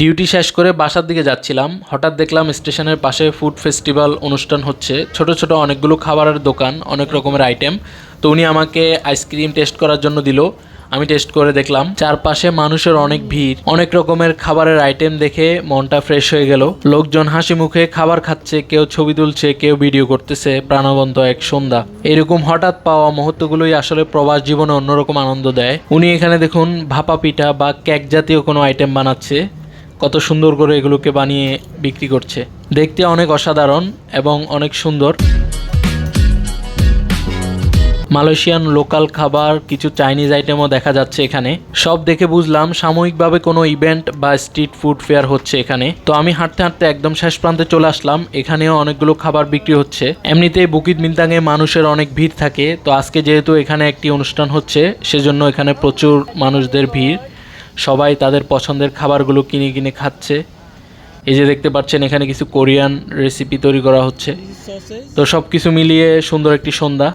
Duty শেষ করে বাসার দিকে যাচ্ছিলাম। হঠাৎ দেখলাম স্টেশনের পাশে ফুড ফেস্টিভ্যাল অনুষ্ঠান হচ্ছে। ছোট ছোট অনেকগুলো খাবারের দোকান, অনেক রকমের আইটেম তো উনি আমাকে আইসক্রিম টেস্ট করার জন্য দিল। আমি টেস্ট করে দেখলাম, চারপাশে মানুষের অনেক ভিড়। অনেক রকমের খাবারের আইটেম দেখে মনটা ফ্রেশ হয়ে গেল। লোকজন হাসি মুখে খাবার খাচ্ছে, কেউ ছবি তুলছে, কেউ ভিডিও করতেছে, প্রাণবন্ত এক সন্ধ্যা। এরকম হঠাৎ পাওয়া মুহূর্তগুলোই আসলে প্রবাস জীবনে অন্যরকম আনন্দ দেয়। উনি এখানে দেখুন, ভাপা পিঠা বা কেক জাতীয় কোনো আইটেম বানাচ্ছে। কত সুন্দর করে এগুলোকে বানিয়ে বিক্রি করছে। দেখতে অনেক অসাধারণ এবং অনেক সুন্দর। মালয়েশিয়ান লোকাল খাবার, কিছু চাইনিজ আইটেমও দেখা যাচ্ছে এখানে। সব দেখে বুঝলাম সাময়িকভাবে কোনো ইভেন্ট বা স্ট্রিট ফুড ফেয়ার হচ্ছে এখানে। তো আমি হাঁটতে হাঁটতে একদম শেষ প্রান্তে চলে আসলাম। এখানেও অনেকগুলো খাবার বিক্রি হচ্ছে। এমনিতেই বুকিত মিন্তাঙে মানুষের অনেক ভিড় থাকে। তো আজকে যেহেতু এখানে একটি অনুষ্ঠান হচ্ছে, সেজন্য এখানে প্রচুর মানুষদের ভিড়। সবাই তাদের পছন্দের খাবারগুলো কিনে কিনে খাচ্ছে। এই যে দেখতে পাচ্ছেন এখানে কিছু কোরিয়ান রেসিপি তৈরি করা হচ্ছে। তো সব কিছু মিলিয়ে সুন্দর একটি সন্ধ্যা।